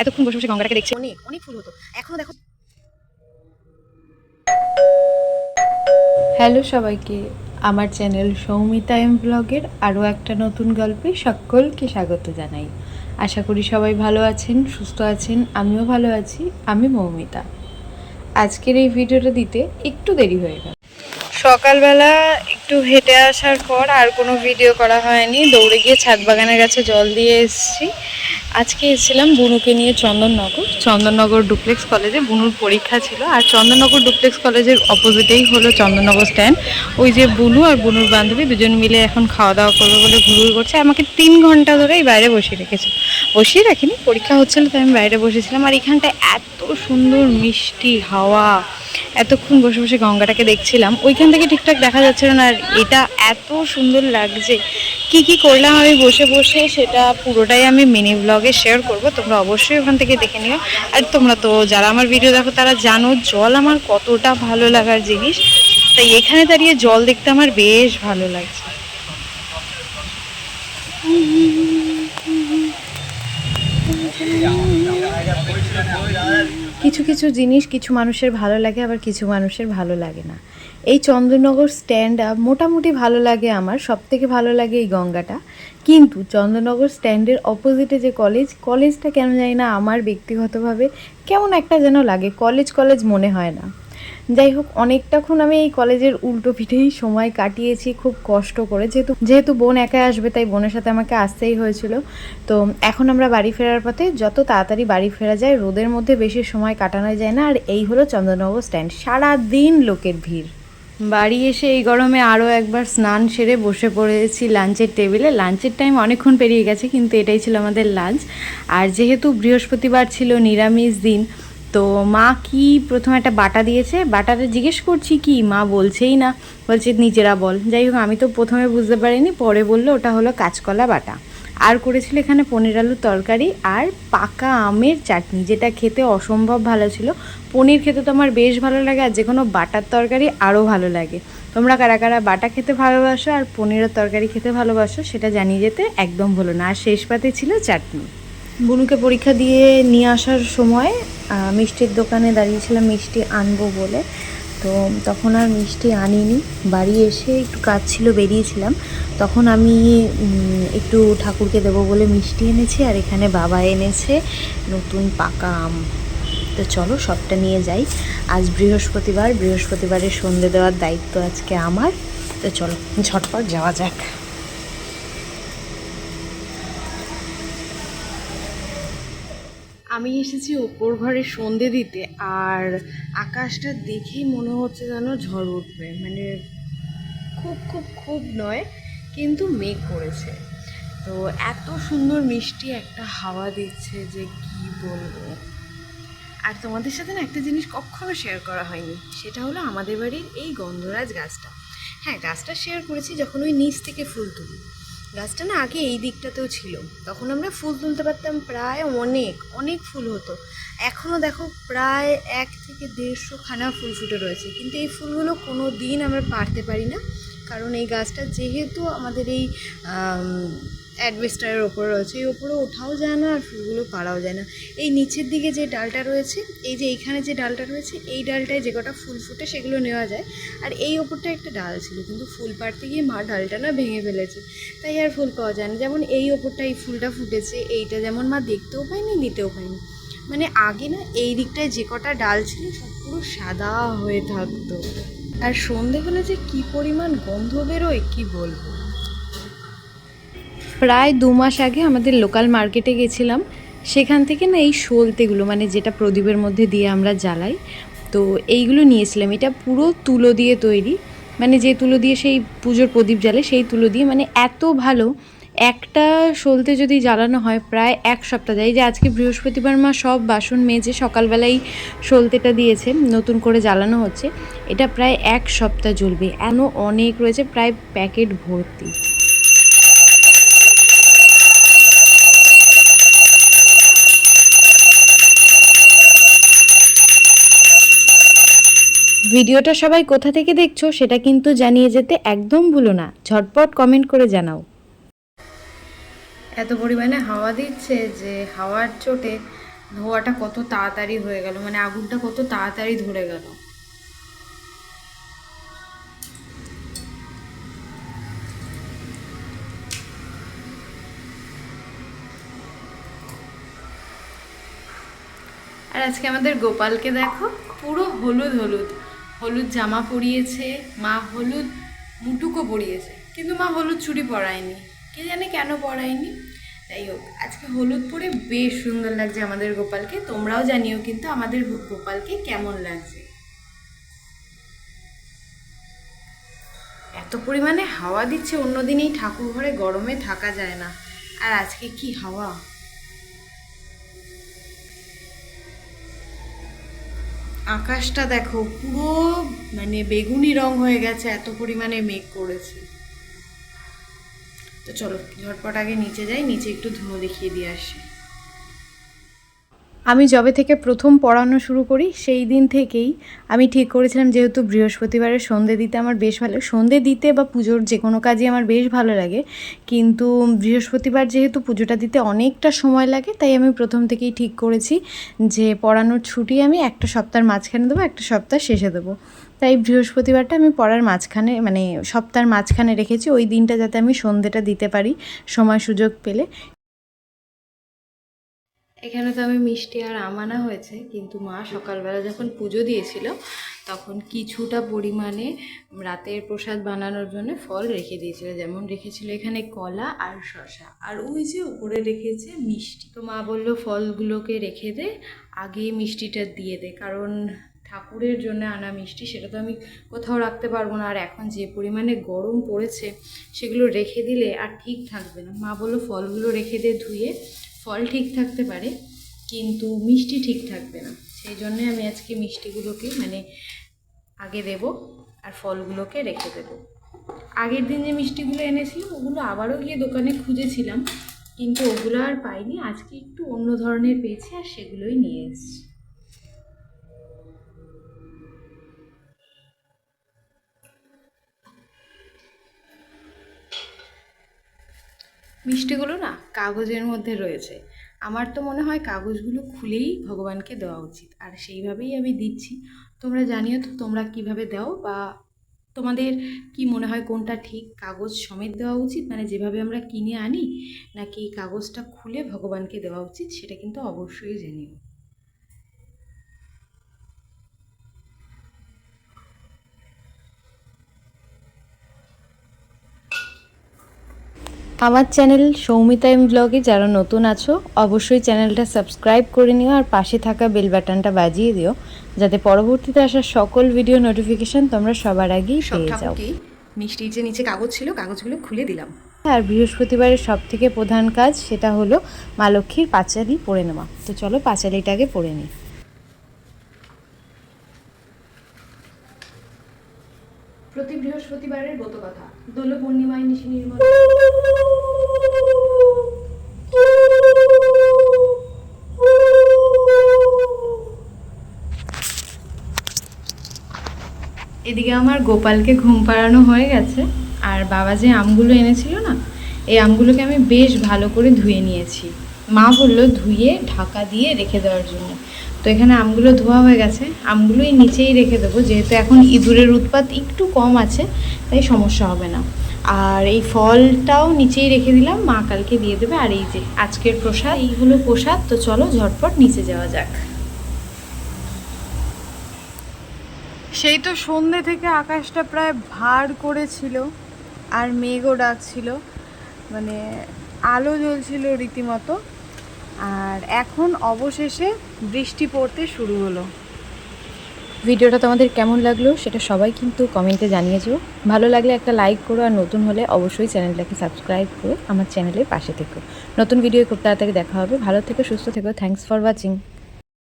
এতক্ষণ বসে বসে গঙ্গাটাকে দেখছি। অনেক অনেক ফুল হতো। এখনও দেখো। হ্যালো সবাইকে আমার চ্যানেল সৌমিতা এম ব্লগের আরও একটা নতুন গল্পে সকলকে স্বাগত জানাই। আশা করি সবাই ভালো আছেন সুস্থ আছেন আমিও ভালো আছি আমি মৌমিতা। আজকের এই ভিডিওটা দিতে একটু দেরি হয়ে গেল। সকালবেলা একটু হেঁটে আসার পর আর কোনো ভিডিও করা হয়নি। দৌড়ে গিয়ে ছাদ বাগানের কাছে জল দিয়ে এসেছি। আজকে এসেছিলাম বুনুকে নিয়ে চন্দননগর। চন্দননগর ডুপ্লেক্স কলেজে বুনুর পরীক্ষা ছিল। আর চন্দননগর ডুপ্লেক্স কলেজের অপোজিটেই হলো চন্দননগর স্ট্যান্ড ওই যে বুনু আর বুনুর বান্ধবী দুজন মিলে এখন খাওয়া দাওয়া করবে বলে ঘুরঘুর করছে। আমাকে তিন ঘণ্টা ধরে এই বাইরে বসিয়ে রেখেছে। বসিয়ে রাখিনি, পরীক্ষা হচ্ছিল তাই আমি বাইরে বসেছিলাম। আর এখানটায় এত সুন্দর মিষ্টি হাওয়া। এতক্ষণ বসে বসে গঙ্গাটাকে দেখছিলাম ওইখান থেকে ঠিকঠাক দেখা যাচ্ছিল না আর এটা এত সুন্দর লাগছে কি কি করলাম আমি বসে বসে সেটা পুরোটাই আমি মিনি ব্লগে শেয়ার করব তোমরা অবশ্যই ওখান থেকে দেখে নিও আর তোমরা তো যারা আমার ভিডিও দেখো তারা জানো জল আমার কতটা ভালো লাগার জিনিস তাই এখানে দাঁড়িয়ে জল দেখতে আমার বেশ ভালো লাগছে কিছু কিছু জিনিস কিছু মানুষের ভালো লাগে, আবার কিছু মানুষের ভালো লাগে না। এই চন্দ্রনগর স্ট্যান্ড আপ মোটামুটি ভালো লাগে আমার সব থেকে ভালো লাগে এই গঙ্গাটা। কিন্তু চন্দ্রনগর স্ট্যান্ডের অপোজিটে যে কলেজ কলেজটা কেন জানি না আমার ব্যক্তিগতভাবে কেমন একটা যেন লাগে কলেজ কলেজ মনে হয় না। যাই হোক, অনেকটাক্ষণ আমি এই কলেজের উল্টো পিঠেই সময় কাটিয়েছি, খুব কষ্ট করে। যেহেতু যেহেতু বোন একা আসবে, তাই বোনের সাথে আমাকে আসতেই হয়েছিল। তো এখন আমরা বাড়ি ফেরার পথে যত তাড়াতাড়ি বাড়ি ফেরা যায়, রোদের মধ্যে বেশি সময় কাটানো যায় না। আর এই হলো চন্দননগর স্ট্যান্ড। সারা দিন লোকের ভিড়। বাড়ি এসে এই গরমে আরও একবার স্নান সেরে বসে পড়েছি লাঞ্চের টেবিলে। লাঞ্চের টাইম অনেকক্ষণ পেরিয়ে গেছে, কিন্তু এটাই ছিল আমাদের লাঞ্চ। আর যেহেতু বৃহস্পতিবার ছিল নিরামিষ দিন তো মা কি প্রথম একটা বাটা দিয়েছে? বাটাটা জিজ্ঞেস করছি, কি? মা বলছেই না। বলছে, নিজেরা বল। যাই হোক, আমি তো প্রথমে বুঝতে পারিনি, পরে বলল, ওটা হলো কাঁচকলা বাটা। আর করেছিল এখানে পনির আলুর তরকারি আর পাকা আমের চাটনি, যেটা খেতে অসম্ভব ভালো ছিল। পনির খেতে তো আমার বেশ ভালো লাগে, আর যে কোনো বাটার তরকারি আরও ভালো লাগে। তোমরা কারা কারা বাটা খেতে ভালোবাসো আর পনিরের তরকারি খেতে ভালোবাসো, সেটা জানিয়ে যেতে একদম হলো না। আর শেষ পাতে ছিল চাটনি। বুনুকে পরীক্ষা দিয়ে নিয়ে আসার সময় মিষ্টির দোকানে দাঁড়িয়েছিলাম, মিষ্টি আনব বলে। তো তখন আর মিষ্টি আনিনি। বাড়ি এসে একটু কাজ ছিল, বেরিয়েছিলাম। তখন আমি একটু ঠাকুরকে দেবো বলে মিষ্টি এনেছি, আর এখানে বাবা এনেছে নতুন পাকা আম। তো চলো সবটা নিয়ে যাই। আজ বৃহস্পতিবার, বৃহস্পতিবারের সন্ধে দেওয়ার দায়িত্ব আজকে আমার। তো চলো, ঝটপট যাওয়া যাক। আমি এসেছি ওপর ঘরে সন্ধে দিতে আর আকাশটা দেখেই মনে হচ্ছে যেন ঝড় উঠবে। মানে খুব খুব খুব নয়, কিন্তু মেঘ করেছে। তো এত সুন্দর মিষ্টি একটা হাওয়া দিচ্ছে যে কি বলব। আর তোমাদের সাথে না একটা জিনিস কখনো শেয়ার করা হয়নি, সেটা হলো আমাদের বাড়ির এই গন্ধরাজ গাছটা। হ্যাঁ গাছটা শেয়ার করেছি যখন ওই নিচ থেকে ফুল তুলি। গাছটা না আগে এই দিকটাতেও ছিল। তখন আমরা ফুল তুলতে পারতাম প্রায় অনেক অনেক ফুল হতো। এখনও দেখো প্রায় এক থেকে দেড়শো খানা ফুল ফুটে রয়েছে। কিন্তু এই ফুলগুলো কোনো দিন আমরা পারতে পারি না। কারণ এই গাছটা যেহেতু আমাদের এই অ্যাডভেস্টারের ওপর রয়েছে। এই ওপরে ওঠাও যায় না আর ফুলগুলো পাড়াও যায় না। এই নিচের দিকে যে ডালটা রয়েছে, এই যে এইখানে যে ডালটা রয়েছে, এই ডালটায় যে কটা ফুল ফুটে সেগুলো নেওয়া যায়। আর এই ওপরটা একটা ডাল ছিল, কিন্তু ফুল পাড়তে গিয়ে মা ডালটা না ভেঙে ফেলেছে। তাই আর ফুল পাওয়া যায় না। যেমন এই ওপরটা এই ফুলটা ফুটেছে, এইটা যেমন মা দেখতেও পায়নি, নিতেও পায়নি। মানে আগে না এই দিকটায় যে কটা ডাল ছিল, সব পুরো সাদা হয়ে থাকতো। আর সন্ধে হলে যে কি পরিমাণ গন্ধ বেরোয়, কি বলব? প্রায় দু মাস আগে আমাদের লোকাল মার্কেটে গেছিলাম। সেখান থেকে না এই সলতেগুলো মানে যেটা প্রদীপের মধ্যে দিয়ে আমরা জ্বালাই, তো এইগুলো নিয়েছিলাম। এটা পুরো তুলো দিয়ে তৈরি। মানে যে তুলো দিয়ে সেই পুজোর প্রদীপ জ্বালে, সেই তুলো দিয়ে মানে এত ভালো। একটা সলতে যদি জ্বালানো হয় প্রায় এক সপ্তাহ। যায় যে আজকে বৃহস্পতিবার মা সব বাসন মেজে সকালবেলাই সলতেটা দিয়েছে, নতুন করে জ্বালানো হচ্ছে। এটা প্রায় এক সপ্তাহ জ্বলবে। এমন অনেক রয়েছে, প্রায় প্যাকেট ভর্তি। ভিডিওটা সবাই কোথা থেকে দেখছ সেটা কিন্তু জানিয়ে যেতে একদম ভুলো না। ঝটপট কমেন্ট করে জানাও। এত পরিমাণে হাওয়া দিচ্ছে যে হাওয়ার চোটে ধোয়াটা কত তাড়াতাড়ি হয়ে গেল মানে আগুনটা কত তাড়াতাড়ি ধরে গেল। আর আজকে আমাদের গোপালকে দেখো, পুরো হলুদ হলুদ। হলুদ জামা পরিয়েছে, মা হলুদ মুটুকো পরিয়েছে। কিন্তু মা হলুদ চুড়ি পরায়নি। কে জানে কেন পরায়নি? যাই হোক, আজকে হলুদ পরে বেশ সুন্দর লাগছে আমাদের গোপালকে। তোমরাও জানিও কিন্তু আমাদের গোপালকে কেমন লাগছে। এত পরিমাণে হাওয়া দিচ্ছে, অন্যদিন এই ঠাকুর ঘরে গরমে থাকা যায় না। আর আজকে কি হাওয়া? আকাশটা দেখো পুরো মানে বেগুনি রং হয়ে গেছে, এত পরিমাণে মেঘ করেছে। তো চলো, ঝটপট আগে নিচে যাই, নিচে একটু ধুনো দেখিয়ে দিয়ে আসি। আমি যবে থেকে প্রথম পড়ানো শুরু করি, সেই দিন থেকেই আমি ঠিক করেছিলাম যেহেতু বৃহস্পতিবারের সন্ধে দিতে আমার বেশ ভালো, সন্ধে দিতে বা পুজোর যে কোনো কাজই আমার বেশ ভালো লাগে। কিন্তু বৃহস্পতিবার যেহেতু পুজোটা দিতে অনেকটা সময় লাগে, তাই আমি প্রথম থেকেই ঠিক করেছি যে পড়ানোর ছুটি আমি একটা সপ্তাহের মাঝখানে দেবো, একটা সপ্তাহ শেষে দেবো। তাই বৃহস্পতিবারটা আমি পড়ার মাঝখানে মানে সপ্তাহের মাঝখানে রেখেছি, ওই দিনটা যাতে আমি সন্ধেটা দিতে পারি, সময় সুযোগ পেলে। এখানে তো আমি মিষ্টি আর আমানা হয়েছে, কিন্তু মা সকালবেলা যখন পুজো দিয়েছিল, তখন কিছুটা পরিমাণে রাতের প্রসাদ বানানোর জন্য ফল রেখে দিয়েছিল। যেমন রেখেছিল এখানে কলা আর শশা আর ওই যে উপরে রেখেছে মিষ্টি। তো মা বলল, ফলগুলোকে রেখে দে, আগে মিষ্টিটা দিয়ে দে। কারণ ঠাকুরের জন্য আনা মিষ্টি, সেটা তো আমি কোথাও রাখতে পারব না। আর এখন যে পরিমাণে গরম পড়েছে, সেগুলো রেখে দিলে আর ঠিক থাকবে না। মা বলল, ফলগুলো রেখে দে ধুয়ে ফল ঠিক থাকতে পারে, কিন্তু মিষ্টি ঠিক থাকবে না। সেই জন্যে আমি আজকে মিষ্টিগুলোকে মানে আগে দেব আর ফলগুলোকে রেখে দেব। আগের দিন যে মিষ্টিগুলো এনেছিলাম, ওগুলো আবারও গিয়ে দোকানে খুঁজেছিলাম, কিন্তু ওগুলো আর পাইনি। আজকে একটু অন্য ধরনের পেয়েছি আর সেগুলোই নিয়ে এসেছি। মিষ্টিগুলো না কাগজের মধ্যে রয়েছে। আমার তো মনে হয় কাগজগুলো খুলেই ভগবানকে দেওয়া উচিত। আর সেইভাবেই আমি দিচ্ছি। তোমরা জানিও তো তোমরা কীভাবে দাও বা তোমাদের কি মনে হয় কোনটা ঠিক? কাগজ সমেত দেওয়া উচিত? মানে যেভাবে আমরা কিনে আনি, নাকি কাগজটা খুলে ভগবানকে দেওয়া উচিত? সেটা কিন্তু অবশ্যই জানিও। আমার চ্যানেল সৌমিতা এম ব্লগে যারা নতুন আছো অবশ্যই চ্যানেলটা সাবস্ক্রাইব করে নিও আর পাশে থাকা বেল বাটনটা বাজিয়ে দিও যাতে পরবর্তীতে আসা সকল ভিডিও নোটিফিকেশন তোমরা সবার আগেই পেয়ে যাও। মিষ্টির যে নিচে কাগজ ছিল কাগজগুলো খুলে দিলাম। আর বৃহস্পতিবারের সব থেকে প্রধান কাজ সেটা হলো মা লক্ষ্মীর পাঁচালি পড়ে নেওয়া। তো চলো পাঁচালিটাকে পড়ে নিই। প্রতি বৃহস্পতিবারের গত কথা দোল পূর্ণিমায় নিশি নির্মল। এদিকে আমার গোপালকে ঘুম পাড়ানো হয়ে গেছে, আর বাবা যে আমগুলো এনেছিল না, এই আমগুলোকে আমি বেশ ভালো করে ধুয়ে নিয়েছি। মা বলল, ধুয়ে, ঢাকা দিয়ে রেখে দেওয়ার জন্য। তো এখানে আমগুলো ধোয়া হয়ে গেছে, আমগুলোই নিচেই রেখে দেবো, যেহেতু এখন ইঁদুরের উৎপাত একটু কম আছে, তাই সমস্যা হবে না। আর এই ফলটাও নিচেই রেখে দিলাম, মা কালকে দিয়ে দেবে, আর এই যে আজকের প্রসাদ এই হলো প্রসাদ, তো চলো ঝটপট নিচে যাওয়া যাক। সেই তো সন্ধে থেকে আকাশটা প্রায় ভার করেছিল আর মেঘও ডাকছিল। মানে আলো জ্বলছিল রীতিমতো। আর এখন অবশেষে বৃষ্টি পড়তে শুরু হলো। ভিডিওটা তোমাদের কেমন লাগল সেটা সবাই কিন্তু কমেন্টে জানিয়েছো ভালো লাগলে একটা লাইক করো আর নতুন হলে অবশ্যই চ্যানেলটাকে সাবস্ক্রাইব করে আমার চ্যানেলের পাশে থেকো। নতুন ভিডিও খুব তাড়াতাড়ি দেখা হবে। ভালো থেকো, সুস্থ থেকো। Thanks for watching